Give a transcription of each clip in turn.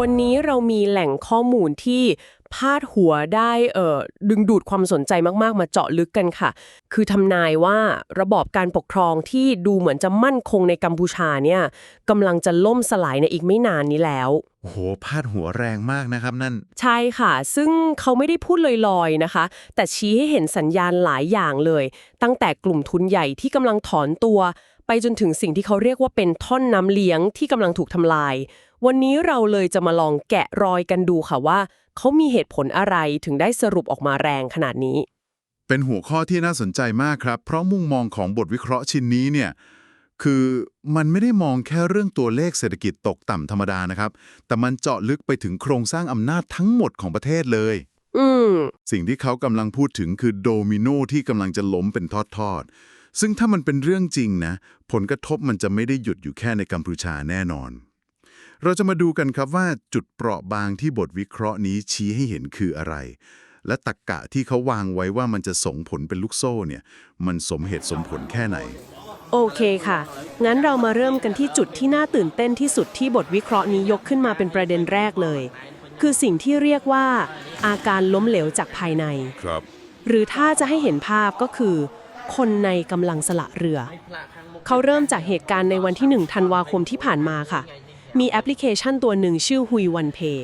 วันนี้เรามีแหล่งข้อมูลที่พาดหัวได้เอ่อดึงดูดความสนใจมาก ๆ มาเจาะลึกกันค่ะ คือทำนายว่าระบอบการปกครองที่ดูเหมือนจะมั่นคงในกัมพูชาเนี่ยกำลังจะล่มสลายในอีกไม่นานนี้แล้วโอ้โหพาดหัวแรงมากนะครับนั่น ใช่ค่ะ ซึ่งเขาไม่ได้พูดลอยๆนะคะ แต่ชี้ให้เห็นสัญญาณหลายอย่างเลย ตั้งแต่กลุ่มทุนใหญ่ที่กำลังถอนตัว ไปจนถึงสิ่งที่เขาเรียกว่าเป็นท่อนน้ำเลี้ยงที่กำลังถูกทำลาย วันนี้เราเลยจะมาลองแกะรอยกันดูค่ะว่า เขามีเหตุผลอะไรถึงได้สรุปออกมาแรงขนาดนี้ เป็นหัวข้อที่น่าสนใจมากครับ เพราะมุมมองของบทวิเคราะห์ชิ้นนี้เนี่ยคือมันไม่ได้มองแค่เรื่องตัวเลขเศรษฐกิจตกต่ำธรรมดานะครับ แต่มันเจาะลึกไปถึงโครงสร้างอำนาจทั้งหมดของประเทศเลย อืมสิ่งที่เขากำลังพูดถึงคือโดมิโนที่กำลังจะล้มเป็นทอดๆ ซึ่งถ้ามันเป็นเรื่องจริงนะ ผลกระทบมันจะไม่ได้หยุดอยู่แค่ในกัมพูชาแน่นอน เราจะมาดูกันครับว่าจุดเปราะบางที่บทวิเคราะห์นี้ชี้ให้เห็นคืออะไร และตรกกะที่เขาวางไว้ว่ามันจะส่งผลเป็นลูกโซ่เนี่ย มันสมเหตุสมผลแค่ไหน โอเคค่ะ งั้นเรามาเริ่มกันที่จุดที่น่าตื่นเต้นที่สุดที่บทวิเคราะห์นี้ยกขึ้นมาเป็นประเด็นแรกเลย คือสิ่งที่เรียกว่า อาการล้มเหลวจากภายใน ครับ หรือถ้าจะให้เห็นภาพก็คือ คนในกำลังสละเรือ เขาเริ่มจากเหตุการณ์ในวันที่1ธันวาคมที่ผ่านมาค่ะ มีแอปพลิเคชันตัวหนึ่งชื่อ Hui One Pay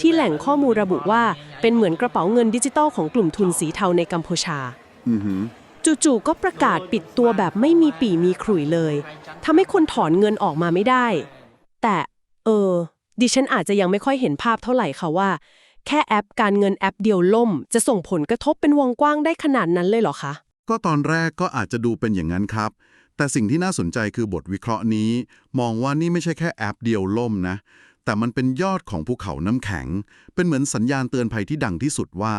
ที่แหล่งข้อมูลระบุว่าเป็นเหมือนกระเป๋าเงินดิจิตอลของกลุ่มทุนสีเทาในกัมพูชาจู่ๆก็ประกาศปิดตัวแบบไม่มีปีมีขลุ่ยเลยทำให้คนถอนเงินออกมาไม่ได้ แต่เออ ดิฉันอาจจะยังไม่ค่อยเห็นภาพเท่าไหร่ค่ะว่า แค่แอปการเงินแอปเดียวล่ม จะส่งผลกระทบเป็นวงกว้างได้ขนาดนั้นเลยเหรอคะ ก็ตอนแรกก็อาจจะดูเป็นอย่างนั้นครับ แต่สิ่งที่น่าสนใจคือบทวิเคราะห์นี้ มองว่านี่ไม่ใช่แค่แอปเดียวล่มนะ แต่มันเป็นยอดของภูเขาน้ำแข็ง เป็นเหมือนสัญญาณเตือนภัยที่ดังที่สุดว่า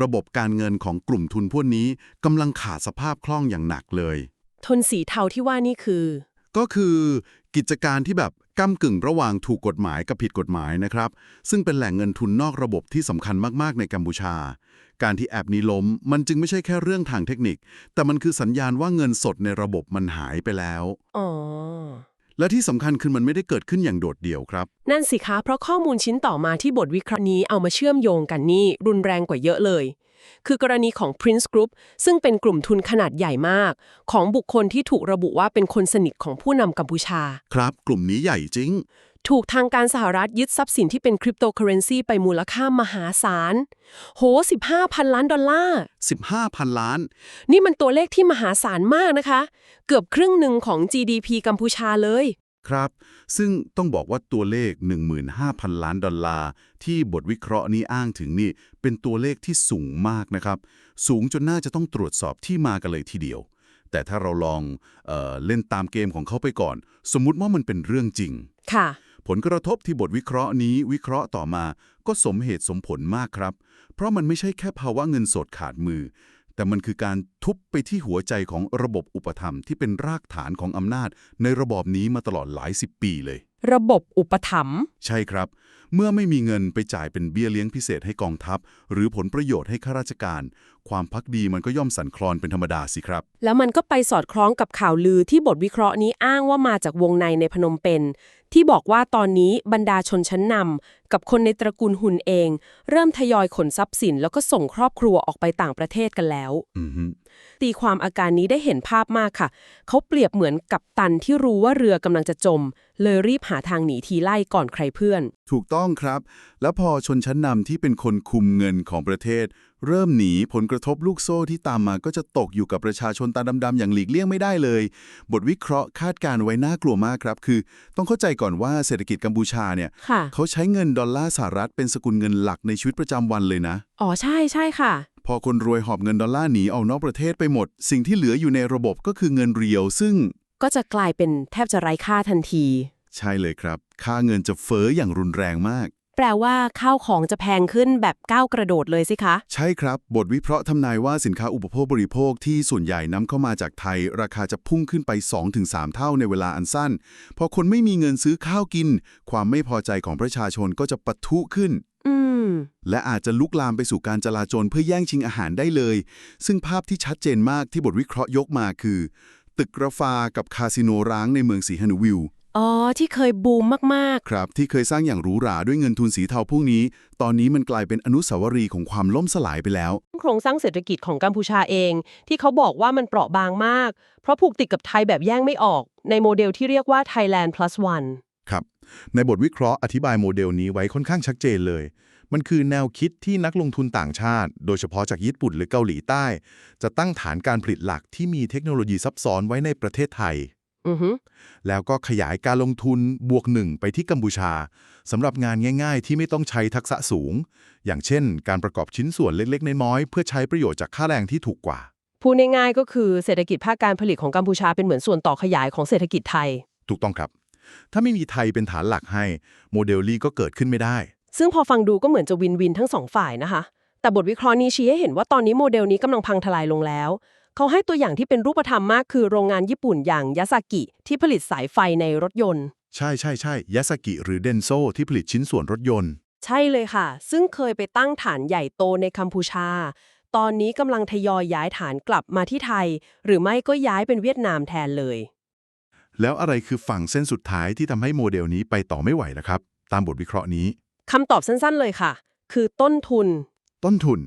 ระบบการเงินของกลุ่มทุนพวกนี้กำลังขาดสภาพคล่องอย่างหนักเลย ทุนสีเทาที่ว่านี่คือ ก็คือกิจการที่แบบก้ากึ่งระหว่างถูกกฎหมายกับผิดกฎหมายนะครับ ซึ่งเป็นแหล่งเงินทุนนอกระบบที่สำคัญมาก ๆ ในกัมพูชา การที่แอปนี้ล้ม มันจึงไม่ใช่แค่เรื่องทางเทคนิค แต่มันคือสัญญาณว่าเงินสดในระบบมันหายไปแล้วอ๋อและที่สำคัญคือมันไม่ได้เกิดขึ้นอย่างโดดเดี่ยวครับ นั่นสิคะเพราะข้อมูลชิ้นต่อมาที่บทวิเคราะห์นี้เอามาเชื่อมโยงกันนี่รุนแรงกว่าเยอะเลย คือกรณีของ Prince Group ซึ่งเป็นกลุ่มทุนขนาดใหญ่มาก ของบุคคลที่ถูกระบุว่าเป็นคนสนิทของผู้นำกัมพูชา ครับ กลุ่มนี้ใหญ่จริง ถูกทางการสหรัฐยึดทรัพย์สินที่เป็นคริปโตเคอเรนซีไปมูลค่ามหาศาล โห 15พันล้านดอลลาร์ 15,000 ล้าน นี่มันตัวเลขที่มหาศาลมากนะคะ เกือบครึ่งหนึ่งของ GDP กัมพูชาเลย ครับ ซึ่งต้องบอกว่าตัวเลข 15,000 ล้านดอลลาร์ ที่บทวิเคราะห์นี้อ้างถึงนี่ เป็นตัวเลขที่สูงมากนะครับ สูงจนน่าจะต้องตรวจสอบที่มากันเลยทีเดียว แต่ถ้าเราลองเออเล่นตามเกมของเขาไปก่อน สมมุติว่ามันเป็นเรื่องจริง ค่ะ ผลกระทบที่บทวิเคราะห์นี้วิเคราะห์ต่อมาก็สมเหตุสมผลมากครับ เพราะมันไม่ใช่แค่ภาวะเงินสดขาดมือ แต่มันคือการทุบไปที่หัวใจของระบบอุปถัมภ์ที่เป็นรากฐานของอำนาจ ในระบอบนี้มาตลอดหลายสิบปีเลย ระบบอุปถัมภ์ใช่ครับ เมื่อไม่มีเงินไปจ่ายเป็นเบี้ยเลี้ยงพิเศษให้กองทัพ หรือผลประโยชน์ให้ข้าราชการความพักดีมันก็ย่อมสั่นคลอนเป็นธรรมดาสิครับ แล้วมันก็ไปสอดคล้องกับข่าวลือที่บทวิเคราะห์นี้อ้างว่ามาจากวงในในพนมเปญที่บอกว่าตอนนี้บรรดาชนชั้นนำกับคนในตระกูลหุนเอง เริ่มทยอยขนทรัพย์สิน แล้วก็ส่งครอบครัวออกไปต่างประเทศกันแล้วอือฮึตีความอาการนี้ได้เห็นภาพมากค่ะ เขาเปรียบเหมือนกับตันที่รู้ว่าเรือกำลังจะจม เลยรีบหาทางหนีทีไล่ก่อนใครเพื่อน ถูกต้องครับ แล้วพอชนชั้นนำที่เป็นคนคุมเงินของประเทศ เริ่มหนีผลกระทบลูกโซ่ที่ตามมาก็จะตกอยู่กับประชาชนตาดำๆอย่างหลีกเลี่ยงไม่ได้เลย บทวิเคราะห์คาดการณ์ไว้น่ากลัวมากครับ คือต้องเข้าใจก่อนว่าเศรษฐกิจกัมพูชาเนี่ยค่ะเขาใช้เงินดอลลาร์สหรัฐเป็นสกุลเงินหลักในชีวิตประจำวันเลยนะ อ๋อใช่ใช่ค่ะ พอคนรวยหอบเงินดอลลาร์หนีออกนอกประเทศไปหมด สิ่งที่เหลืออยู่ในระบบก็คือเงินเรียว ซึ่งก็จะกลายเป็นแทบจะไร้ค่าทันที ใช่เลยครับ ค่าเงินจะเฟ้ออย่างรุนแรงมากแปลว่าข้าวของจะแพงขึ้นแบบก้าวกระโดดเลยสิคะ ใช่ครับ บทวิเคราะห์ทำนายว่าสินค้าอุปโภคบริโภคที่ส่วนใหญ่นำเข้ามาจากไทย ราคาจะพุ่งขึ้นไป 2-3 เท่าในเวลาอันสั้น พอคนไม่มีเงินซื้อข้าวกิน ความไม่พอใจของประชาชนก็จะปะทุขึ้นอืมและอาจจะลุกลามไปสู่การจลาจลเพื่อแย่งชิงอาหารได้เลย ซึ่งภาพที่ชัดเจนมากที่บทวิเคราะห์ยกมาคือ ตึกกราฟากับคาสิโนร้างในเมืองสีฮันวิล อ๋อ ที่เคยบูมมาก ครับ ที่เคยสร้างอย่างหรูหราด้วยเงินทุนสีเทาพวกนี้ ตอนนี้มันกลายเป็นอนุสาวรีย์ของความล่มสลายไปแล้ว ๆ โครงสร้างเศรษฐกิจของกัมพูชาเอง ที่เขาบอกว่ามันเปราะบางมาก เพราะผูกติดกับไทยแบบแย่งไม่ออก ในโมเดลที่เรียกว่า Thailand plus one ครับ ในบทวิเคราะห์อธิบายโมเดลนี้ไว้ค่อนข้างชัดเจนเลย มันคือแนวคิดที่นักลงทุนต่างชาติ โดยเฉพาะจากญี่ปุ่นหรือเกาหลีใต้ จะตั้งฐานการผลิตหลักที่มีเทคโนโลยีซับซ้อนไว้ในประเทศไทยอือฮึ แล้วก็ขยายการลงทุนบวกหนึ่งไปที่กัมพูชาสำหรับงานง่าย ๆ ที่ไม่ต้องใช้ทักษะสูง อย่างเช่น การประกอบชิ้นส่วนเล็กๆน้อยๆเพื่อใช้ประโยชน์จากค่าแรงที่ถูกกว่า พูดง่ายๆก็คือเศรษฐกิจภาคการผลิตของกัมพูชาเป็นเหมือนส่วนต่อขยายของเศรษฐกิจไทย ถูกต้องครับ ถ้าไม่มีไทยเป็นฐานหลักให้โมเดลลี่ก็เกิดขึ้นไม่ได้ ซึ่งพอฟังดูก็เหมือนจะวินวินทั้งสองฝ่ายนะคะ แต่บทวิเคราะห์นี้ชี้ให้เห็นว่าตอนนี้โมเดลนี้กำลังพังทลายลงแล้ว เขาให้ตัวอย่างที่เป็นรูปธรรมมากคือโรงงานญี่ปุ่นอย่างยาสากิ ที่ผลิตสายไฟในรถยนต์ ใช่ใช่ใช่ยาสกิหรือเดนโซที่ผลิตชิ้นส่วนรถยนต์ ใช่เลยค่ะ ซึ่งเคยไปตั้งฐานใหญ่โตในกัมพูชา ตอนนี้กำลังทยอยย้ายฐานกลับมาที่ไทย หรือไม่ก็ย้ายเป็นเวียดนามแทนเลย แล้วอะไรคือฝั่งเส้นสุดท้ายที่ทำให้โมเดลนี้ไปต่อไม่ไหวล่ะครับ ตามบทวิเคราะห์นี้คำตอบสั้นๆเลยค่ะ คือต้นทุน ต้นทุน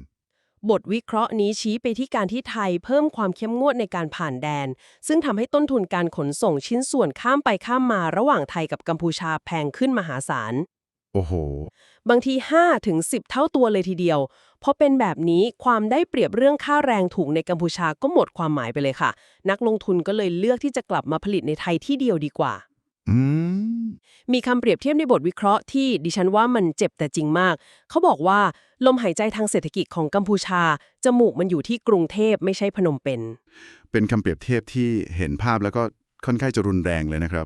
บทวิเคราะห์นี้ชี้ไปที่การที่ไทยเพิ่มความเข้มงวดในการผ่านแดน ซึ่งทำให้ต้นทุนการขนส่งชิ้นส่วนข้ามไปข้ามมาระหว่างไทยกับกัมพูชาแพงขึ้นมหาศาล โอ้โห บางที5ถึง10 เท่าตัวเลยทีเดียว เพราะเป็นแบบนี้ความได้เปรียบเรื่องค่าแรงถูกในกัมพูชาก็หมดความหมายไปเลยค่ะ นักลงทุนก็เลยเลือกที่จะกลับมาผลิตในไทยที่เดียวดีกว่า อืม มีคำเปรียบเทียบในบทวิเคราะห์ที่ดิฉันว่ามันเจ็บแต่จริงมาก เขาบอกว่า ลมหายใจทางเศรษฐกิจของกัมพูชา จมูกมันอยู่ที่กรุงเทพไม่ใช่พนมเปญเป็นคำเปรียบเทียบที่เห็นภาพแล้วก็ค่อนข้างจะรุนแรงเลยนะครับ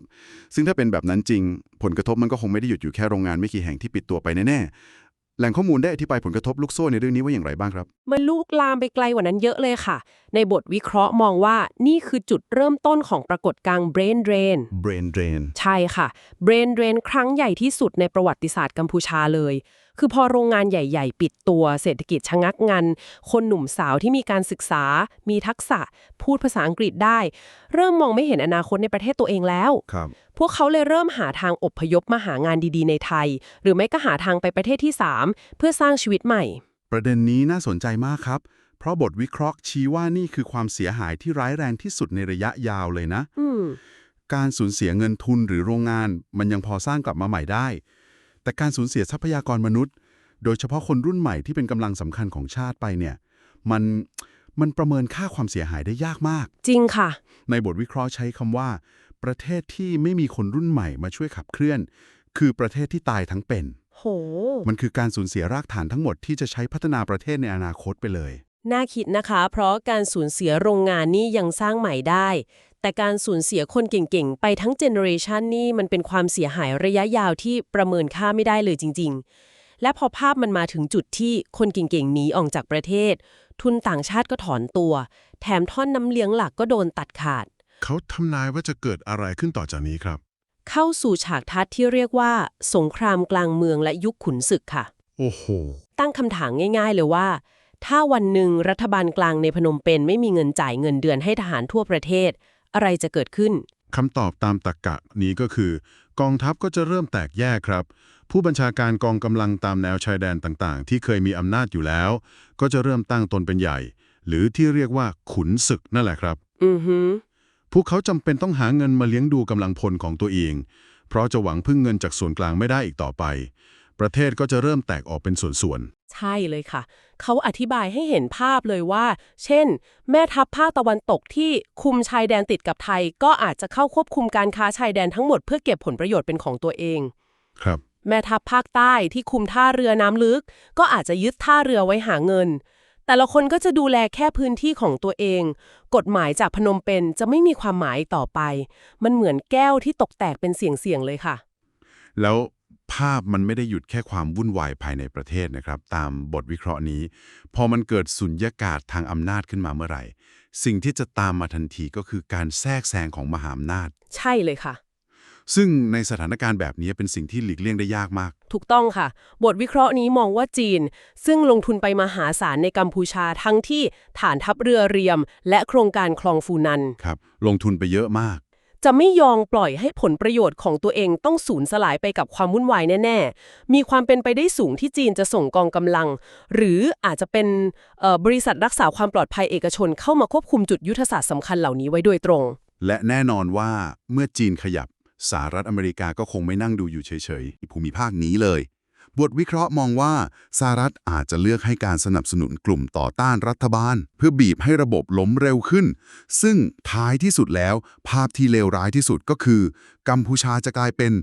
ซึ่งถ้าเป็นแบบนั้นจริง ผลกระทบมันก็คงไม่ได้หยุดอยู่แค่โรงงานไม่กี่แห่งที่ปิดตัวไปแน่ๆ แหล่งข้อมูลได้อธิบายผลกระทบลูกโซ่ในเรื่องนี้ว่าอย่างไรบ้างครับ มันลุกลามไปไกลกว่านั้นเยอะเลยค่ะ ในบทวิเคราะห์มองว่านี่คือจุดเริ่มต้นของปรากฏการณ์ brain drain brain drain ใช่ค่ะ brain drain ครั้งใหญ่ที่สุดในประวัติศาสตร์กัมพูชาเลย คือพอโรงงานใหญ่ ๆ ปิดตัวเศรษฐกิจชะงักงัน คนหนุ่มสาวที่มีการศึกษา มีทักษะ พูดภาษาอังกฤษได้ เริ่มมองไม่เห็นอนาคตในประเทศตัวเองแล้วครับพวกเขาเลยเริ่มหาทางอพยพมาหางานดีๆ ในไทย หรือไม่ก็หาทางไปประเทศที่ 3 เพื่อสร้างชีวิตใหม่ ประเด็นนี้น่าสนใจมากครับ เพราะบทวิเคราะห์ชี้ว่านี่คือความเสียหายที่ร้ายแรงที่สุดในระยะยาวเลยนะอืมการสูญเสียเงินทุนหรือโรงงาน มันยังพอสร้างกลับมาใหม่ได้ แต่การสูญเสียทรัพยากรมนุษย์ โดยเฉพาะคนรุ่นใหม่ที่เป็นกำลังสำคัญของชาติไปเนี่ย มันมันประเมินค่าความเสียหายได้ยากมาก จริงค่ะ ในบทวิเคราะห์ใช้คำว่า ประเทศที่ไม่มีคนรุ่นใหม่มาช่วยขับเคลื่อน คือประเทศที่ตายทั้งเป็น โห มันคือการสูญเสียรากฐานทั้งหมดที่จะใช้พัฒนาประเทศในอนาคตไปเลย น่าคิดนะคะ เพราะการสูญเสียโรงงานนี่ยังสร้างใหม่ได้ แต่การสูญเสียคนเก่งๆ ไปทั้งเจเนอเรชันนี่มันเป็นความเสียหายระยะยาวที่ประเมินค่าไม่ได้เลยจริง ๆ และพอภาพมันมาถึงจุดที่คนเก่งๆหนีออกจากประเทศ ทุนต่างชาติก็ถอนตัว แถมท่อนน้ำเลี้ยงหลักก็โดนตัดขาด เขาทำนายว่าจะเกิดอะไรขึ้นต่อจากนี้ครับ เข้าสู่ฉากทัศน์ที่เรียกว่า สงครามกลางเมืองและยุคขุนศึกค่ะ โอ้โห ตั้งคำถามง่าย ๆ เลยว่า ถ้าวันหนึ่งรัฐบาลกลางในพนมเปญไม่มีเงินจ่ายเงินเดือนให้ทหารทั่วประเทศ อะไรจะเกิดขึ้น คำตอบตามตรรกะนี้ก็คือ กองทัพก็จะเริ่มแตกแยกครับ ผู้บัญชาการกองกำลังตามแนวชายแดนต่างๆ ที่เคยมีอำนาจอยู่แล้ว ก็จะเริ่มตั้งตนเป็นใหญ่ หรือที่เรียกว่าขุนศึกนั่นแหละครับ อือฮึพวกเขาจำเป็นต้องหาเงินมาเลี้ยงดูกำลังพลของตัวเอง เพราะจะหวังพึ่งเงินจากส่วนกลางไม่ได้อีกต่อไป ประเทศก็จะเริ่มแตกออกเป็นส่วนใช่เลยค่ะ เขาอธิบายให้เห็นภาพเลยว่า เช่น แม่ทัพภาคตะวันตกที่คุมชายแดนติดกับไทย ก็อาจจะเข้าควบคุมการค้าชายแดนทั้งหมดเพื่อเก็บผลประโยชน์เป็นของตัวเองๆครับ แม่ทัพภาคใต้ที่คุมท่าเรือน้ำลึก ก็อาจจะยึดท่าเรือไว้หาเงิน แต่ละคนก็จะดูแลแค่พื้นที่ของตัวเอง กฎหมายจากพนมเปญจะไม่มีความหมายต่อไป มันเหมือนแก้วที่ตกแตกเป็นเสียงๆเลยค่ะ แล้ว ภาพมันไม่ได้หยุดแค่ความวุ่นวายภายในประเทศนะครับ ตามบทวิเคราะห์นี้ พอมันเกิดสุญญากาศทางอำนาจขึ้นมาเมื่อไหร่ สิ่งที่จะตามมาทันทีก็คือการแทรกแซงของมหาอำนาจ ใช่เลยค่ะ ซึ่งในสถานการณ์แบบนี้เป็นสิ่งที่หลีกเลี่ยงได้ยากมาก ถูกต้องค่ะ บทวิเคราะห์นี้มองว่าจีน ซึ่งลงทุนไปมหาศาลในกัมพูชาทั้งที่ฐานทัพเรือเรียม และโครงการคลองฟูนันครับ ลงทุนไปเยอะมาก จะไม่ยอมปล่อยให้ผลประโยชน์ของตัวเองต้องสูญสลายไปกับความวุ่นวายแน่ ๆ มีความเป็นไปได้สูงที่จีนจะส่งกองกำลัง หรืออาจจะเป็นบริษัทรักษาความปลอดภัยเอกชนเข้ามาควบคุมจุดยุทธศาสตร์สำคัญเหล่านี้ไว้โดยตรง และแน่นอนว่าเมื่อจีนขยับสหรัฐอเมริกาก็คงไม่นั่งดูอยู่เฉยๆภูมิภาคนี้เลย บทวิเคราะห์มองว่าสหรัฐอาจจะเลือกให้การสนับสนุนกลุ่มต่อต้านรัฐบาล เพื่อบีบให้ระบบล้มเร็วขึ้น ซึ่งท้ายที่สุดแล้ว ภาพที่เลวร้ายที่สุดก็คือ กัมพูชาจะกลายเป็น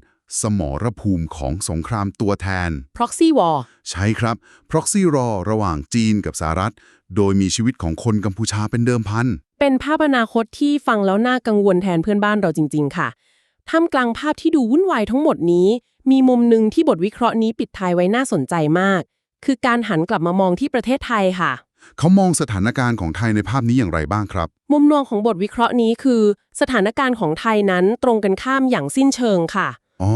สมรภูมิของสงครามตัวแทน proxy war ใช่ครับ proxy war ระหว่างจีนกับสหรัฐ โดยมีชีวิตของคนกัมพูชาเป็นเดิมพัน เป็นภาพอนาคตที่ฟังแล้วน่ากังวลแทนเพื่อนบ้านเราจริง ๆ ค่ะท่ามกลางภาพที่ดูวุ่นวายทั้งหมดนี้ มีมุมหนึ่งที่บทวิเคราะห์นี้ปิดท้ายไว้น่าสนใจมาก คือการหันกลับมามองที่ประเทศไทยค่ะ เขามองสถานการณ์ของไทยในภาพนี้อย่างไรบ้างครับ มุมมองของบทวิเคราะห์นี้คือ สถานการณ์ของไทยนั้นตรงกันข้ามอย่างสิ้นเชิงค่ะ อ๋อ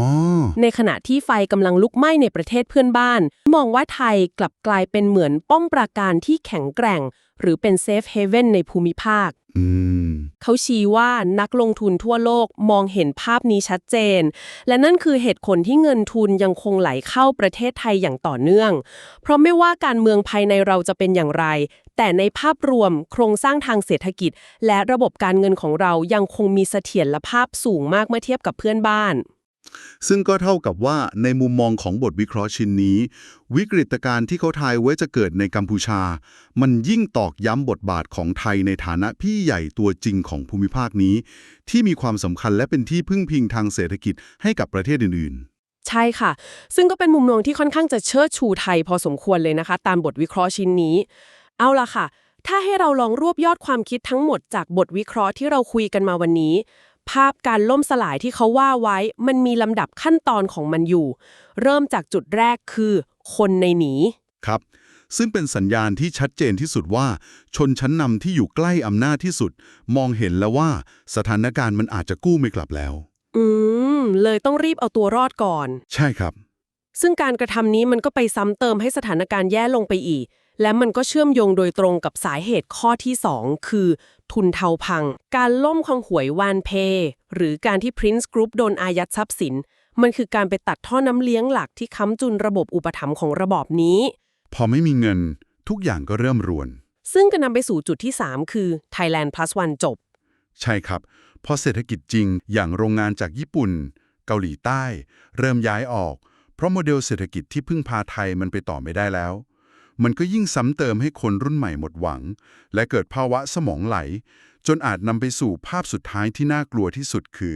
ในขณะที่ไฟกำลังลุกไหม้ในประเทศเพื่อนบ้าน มองว่าไทยกลับกลายเป็นเหมือนป้อมปราการที่แข็งแกร่ง หรือเป็นเซฟเฮเว่นในภูมิภาคอืมเขาชี้ว่านักลงทุนทั่วโลกมองเห็นภาพนี้ชัดเจน และนั่นคือเหตุผลที่เงินทุนยังคงไหลเข้าประเทศไทยอย่างต่อเนื่อง เพราะไม่ว่าการเมืองภายในเราจะเป็นอย่างไร แต่ในภาพรวมโครงสร้างทางเศรษฐกิจ และระบบการเงินของเรายังคงมีเสถียรภาพสูงมากเมื่อเทียบกับเพื่อนบ้าน ซึ่งก็เท่ากับว่าในมุมมองของบทวิเคราะห์ชิ้นนี้ วิกฤตการณ์ที่เขาทายไว้จะเกิดในกัมพูชา มันยิ่งตอกย้ำบทบาทของไทยในฐานะพี่ใหญ่ตัวจริงของภูมิภาคนี้ ที่มีความสำคัญและเป็นที่พึ่งพิงทางเศรษฐกิจให้กับประเทศอื่นใช่ค่ะ ซึ่งก็เป็นมุมมองที่ค่อนข้างจะเชิดชูไทยพอสมควรเลยนะคะ ตามบทวิเคราะห์ชิ้นนี้ เอาล่ะค่ะ ถ้าให้เราลองรวบยอดความคิดทั้งหมดจากบทวิเคราะห์ที่เราคุยกันมาวันนี้ ภาพการล่มสลายที่เขาว่าไว้ มันมีลำดับขั้นตอนของมันอยู่ เริ่มจากจุดแรกคือคนในหนีๆครับ ซึ่งเป็นสัญญาณที่ชัดเจนที่สุดว่า ชนชั้นนำที่อยู่ใกล้อำนาจที่สุด มองเห็นแล้วว่าสถานการณ์มันอาจจะกู้ไม่กลับแล้ว อืม เลยต้องรีบเอาตัวรอดก่อน ใช่ครับ ซึ่งการกระทำนี้มันก็ไปซ้ำเติมให้สถานการณ์แย่ลงไปอีก และมันก็เชื่อมโยงโดยตรงกับสาเหตุข้อที่ 2 คือ ทุนเทาพัง การล่มของหวยวานเพ หรือการที่ Prince Group โดนอายัดทรัพย์สิน มันคือการไปตัดท่อน้ำเลี้ยงหลักที่ค้ำจุนระบบอุปถัมภ์ของระบอบนี้ พอไม่มีเงินทุกอย่างก็เริ่มรวน ซึ่งก็นำไปสู่จุดที่ 3 คือ Thailand Plus One จบ ใช่ครับเพราะเศรษฐกิจจริงอย่างโรงงานจากญี่ปุ่น เกาหลีใต้ เริ่มย้ายออก เพราะโมเดลเศรษฐกิจที่พึ่งพาไทยมันไปต่อไม่ได้แล้ว มันก็ยิ่งซ้ำเติมให้คนรุ่นใหม่หมดหวัง และเกิดภาวะสมองไหล จนอาจนำไปสู่ภาพสุดท้ายที่น่ากลัวที่สุดคือ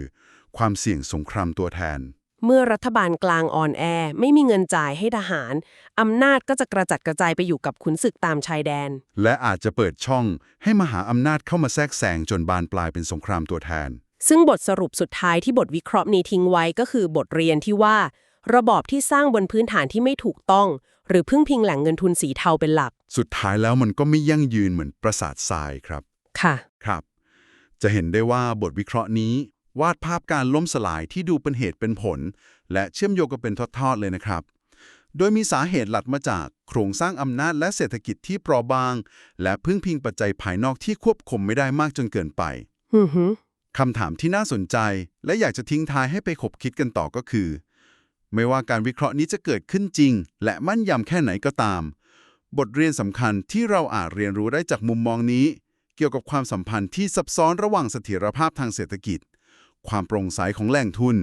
ความเสี่ยงสงครามตัวแทน เมื่อรัฐบาลกลางอ่อนแอ ไม่มีเงินจ่ายให้ทหารอำนาจก็จะกระจัดกระจายไปอยู่กับขุนศึกตามชายแดน และอาจจะเปิดช่องให้มหาอำนาจเข้ามาแทรกแซงจนบานปลายเป็นสงครามตัวแทน ซึ่งบทสรุปสุดท้ายที่บทวิเคราะห์นี้ทิ้งไว้ก็คือบทเรียนที่ว่า ระบอบที่สร้างบนพื้นฐานที่ไม่ถูกต้อง หรือพึ่งพิงแหล่งเงินทุนสีเทาเป็นหลัก สุดท้ายแล้วมันก็ไม่ยั่งยืนเหมือนปราสาททรายครับ ค่ะ ครับ จะเห็นได้ว่าบทวิเคราะห์นี้ วาดภาพการล่มสลายที่ดูเป็นเหตุเป็นผล และเชื่อมโยงกันเป็นทอดๆเลยนะครับ โดยมีสาเหตุหลักมาจากโครงสร้างอำนาจและเศรษฐกิจที่เปราะบาง และพึ่งพิงปัจจัยภายนอกที่ควบคุมไม่ได้มากจนเกินไปอือฮึคำถามที่น่าสนใจ และอยากจะทิ้งท้ายให้ไปขบคิดกันต่อก็คือ ไม่ว่าการวิเคราะห์นี้จะเกิดขึ้นจริง และมั่นยำแค่ไหนก็ตาม บทเรียนสำคัญที่เราอาจเรียนรู้ได้จากมุมมองนี้ เกี่ยวกับความสัมพันธ์ที่ซับซ้อนระหว่างเสถียรภาพทางเศรษฐกิจ ความโปร่งใสของแหล่งทุน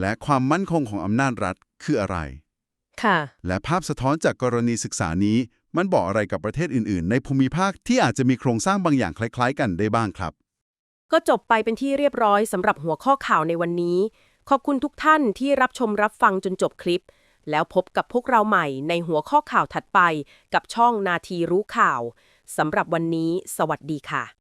และความมั่นคงของอำนาจรัฐคืออะไร ค่ะ และภาพสะท้อนจากกรณีศึกษานี้ มันบอกอะไรกับประเทศอื่น ๆ ในภูมิภาคที่อาจจะมีโครงสร้างบางอย่างคล้าย ๆ กันได้บ้างครับ ก็จบไปเป็นที่เรียบร้อยสำหรับหัวข้อข่าวในวันนี้ ขอบคุณทุกท่านที่รับชมรับฟังจนจบคลิป แล้วพบกับพวกเราใหม่ในหัวข้อข่าวถัดไป กับช่องนาทีรู้ข่าวสำหรับวันนี้ สวัสดีค่ะ